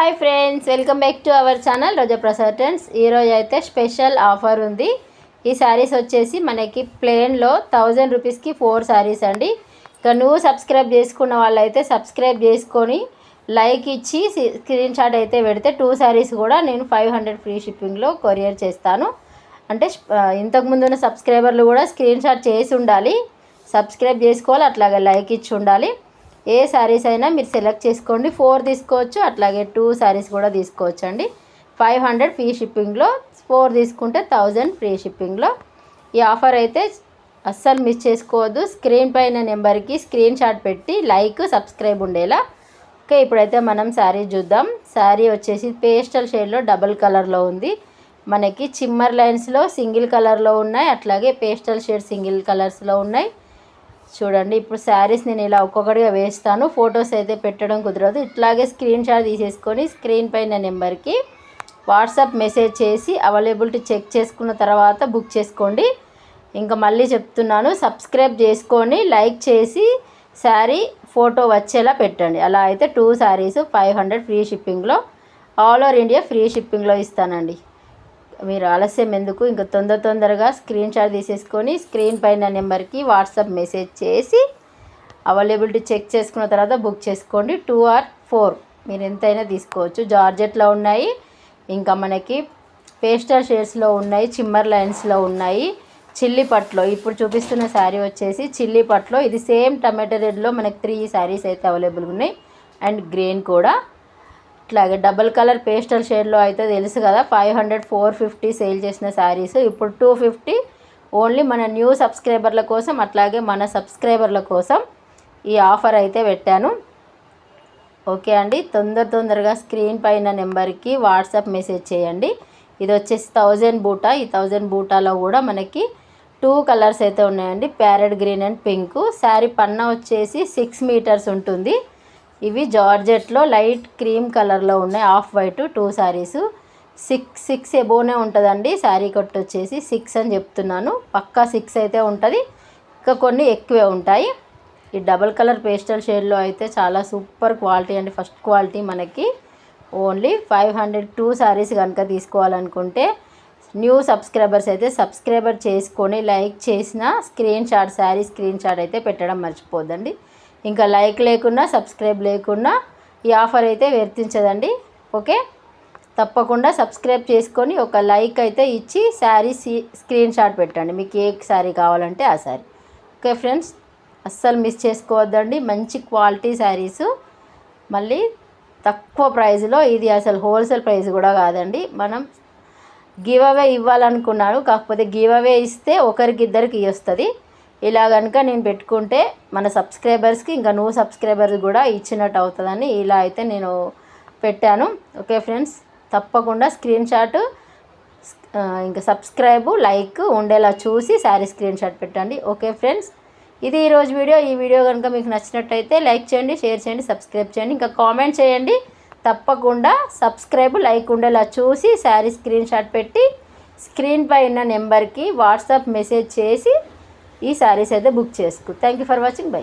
Hi friends welcome back to our channel Roja Prasad friends ఈరోజు అయితే special offer ఉంది. ఈ శారీస్ వచ్చేసి మనకి ప్లేన్లో థౌజండ్ రూపీస్కి ఫోర్ శారీస్ అండి. ఇక నువ్వు సబ్స్క్రైబ్ చేసుకున్న వాళ్ళైతే సబ్స్క్రైబ్ చేసుకొని లైక్ ఇచ్చి స్క్రీన్ షాట్ అయితే పెడితే టూ శారీస్ కూడా నేను ఫైవ్ హండ్రెడ్ ఫ్రీ షిప్పింగ్లో కొరియర్ చేస్తాను. అంటే ఇంతకుముందు ఉన్న సబ్స్క్రైబర్లు కూడా స్క్రీన్ షాట్ చేసి ఉండాలి. సబ్స్క్రైబ్ చేసుకోవాలి అట్లాగే లైక్ ఇచ్చి ఉండాలి. ఏ శారీస్ అయినా మీరు సెలెక్ట్ చేసుకోండి. ఫోర్ తీసుకోవచ్చు అట్లాగే టూ శారీస్ కూడా తీసుకోవచ్చు అండి ఫైవ్ హండ్రెడ్ ఫ్రీ షిప్పింగ్లో ఫోర్ తీసుకుంటే థౌజండ్ ఫ్రీ షిప్పింగ్లో ఈ ఆఫర్ అయితే అస్సలు మిస్ చేసుకోవద్దు. స్క్రీన్ పైన నెంబర్కి స్క్రీన్ షాట్ పెట్టి లైక్ సబ్స్క్రైబ్ ఉండేలా. ఓకే ఇప్పుడైతే మనం శారీ చూద్దాం. శారీ వచ్చేసి పేస్టల్ షేడ్లో డబల్ కలర్లో ఉంది. మనకి చిమ్మర్ లైన్స్లో సింగిల్ కలర్లో ఉన్నాయి. అట్లాగే పేస్టల్ షేడ్ సింగిల్ కలర్స్లో ఉన్నాయి. చూడండి ఇప్పుడు శారీస్ నేను ఇలా ఒక్కొక్కటిగా వేస్తాను. ఫొటోస్ అయితే పెట్టడం కుదరదు. ఇట్లాగే స్క్రీన్ షాట్ తీసేసుకొని స్క్రీన్ పైన నెంబర్కి వాట్సాప్ మెసేజ్ చేసి అవైలబిలిటీ చెక్ చేసుకున్న తర్వాత బుక్ చేసుకోండి. ఇంకా మళ్ళీ చెప్తున్నాను సబ్స్క్రైబ్ చేసుకొని లైక్ చేసి శారీ ఫోటో వచ్చేలా పెట్టండి. అలా అయితే two saris five hundred free షిప్పింగ్లో ఆల్ ఓవర్ ఇండియా ఫ్రీ షిప్పింగ్లో ఇస్తానండి. మీరు ఆలస్యం ఎందుకు? ఇంకా తొందర తొందరగా స్క్రీన్ షాట్ తీసేసుకొని స్క్రీన్ పైన నెంబర్కి వాట్సాప్ మెసేజ్ చేసి అవైలబిలిటీ చెక్ చేసుకున్న తర్వాత బుక్ చేసుకోండి. టూ ఆర్ ఫోర్ మీరు ఎంతైనా తీసుకోవచ్చు. జార్జెట్లో ఉన్నాయి. ఇంకా మనకి పేస్టల్ షేడ్స్లో ఉన్నాయి. చిమ్మర్ లైన్స్లో ఉన్నాయి. చిల్లీ పట్లో ఇప్పుడు చూపిస్తున్న శారీ వచ్చేసి చిల్లీ పట్లో ఇది సేమ్ టమాటో రెడ్లో మనకి త్రీ శారీస్ అయితే అవైలబుల్ ఉన్నాయి. అండ్ గ్రీన్ కూడా. ఇట్లాగే డబల్ కలర్ పేస్టల్ షేడ్లో అయితే తెలుసు కదా five hundred four fifty sale చేసిన శారీస్. ఇప్పుడు టూ ఫిఫ్టీ ఓన్లీ మన న్యూ సబ్స్క్రైబర్ల కోసం అట్లాగే మన సబ్స్క్రైబర్ల కోసం ఈ ఆఫర్ అయితే పెట్టాను. ఓకే అండి తొందర తొందరగా స్క్రీన్ పైన నెంబర్కి వాట్సాప్ మెసేజ్ చేయండి. ఇది వచ్చేసి థౌజండ్ బూటా. ఈ థౌజండ్ బూటాలో కూడా మనకి టూ కలర్స్ అయితే ఉన్నాయండి. Parrot green and pink. Sari పన్న వచ్చేసి సిక్స్ మీటర్స్ ఉంటుంది. ఇవి జార్జెట్లో లైట్ క్రీమ్ కలర్లో ఉన్నాయి. Off white two saris. Six six ఎబోనే ఉంటుందండి. శారీ కట్ వచ్చేసి సిక్స్ అని చెప్తున్నాను. పక్కా సిక్స్ అయితే ఉంటుంది. ఇంకా కొన్ని ఎక్కువే ఉంటాయి. ఈ డబల్ కలర్ పేస్టల్ షేడ్లో అయితే చాలా సూపర్ క్వాలిటీ అండి. ఫస్ట్ క్వాలిటీ మనకి. Only five hundred two saris కనుక తీసుకోవాలనుకుంటే న్యూ సబ్స్క్రైబర్స్ అయితే సబ్స్క్రైబర్ చేసుకొని లైక్ చేసిన screen shot sari screen shot అయితే పెట్టడం మర్చిపోద్దండి. ఇంకా లైక్ లేకున్నా సబ్స్క్రైబ్ లేకున్నా ఈ ఆఫర్ అయితే వర్తించదండి. ఓకే? తప్పకుండా సబ్స్క్రైబ్ చేసుకొని ఒక లైక్ అయితే ఇచ్చి శారీ స్క్రీన్ షాట్ పెట్టండి. మీకు ఏ శారీ కావాలంటే ఆ శారీ. Okay friends? అస్సలు మిస్ చేసుకోవద్దండి. మంచి క్వాలిటీ శారీస్. మళ్ళీ తక్కువ ప్రైస్లో ఇది అసలు హోల్సేల్ ప్రైస్ కూడా కాదండి. మనం గివ్ అవే ఇవ్వాలనుకున్నాను. కాకపోతే గివ్ అవే ఇస్తే ఒకరికి ఇద్దరికి వస్తుంది. ఇలా కనుక నేను పెట్టుకుంటే మన సబ్స్క్రైబర్స్కి ఇంకా నువ్వు సబ్స్క్రైబర్స్ కూడా ఇచ్చినట్టు అవుతుందని ఇలా అయితే నేను పెట్టాను. Okay friends? తప్పకుండా స్క్రీన్ షాట్ ఇంకా సబ్స్క్రైబ్ లైక్ ఉండేలా చూసి శారీ స్క్రీన్ షాట్ పెట్టండి. Okay friends? ఇది ఈరోజు వీడియో. ఈ వీడియో కనుక మీకు నచ్చినట్టయితే లైక్ చేయండి షేర్ చేయండి సబ్స్క్రైబ్ చేయండి ఇంకా కామెంట్ చేయండి. తప్పకుండా సబ్స్క్రైబ్ లైక్ ఉండేలా చూసి శారీ స్క్రీన్ షాట్ పెట్టి స్క్రీన్ పై ఉన్న నెంబర్కి వాట్సాప్ మెసేజ్ చేసి ఈ శారీస్ అయితే బుక్ చేసుకో. Thank you for watching bye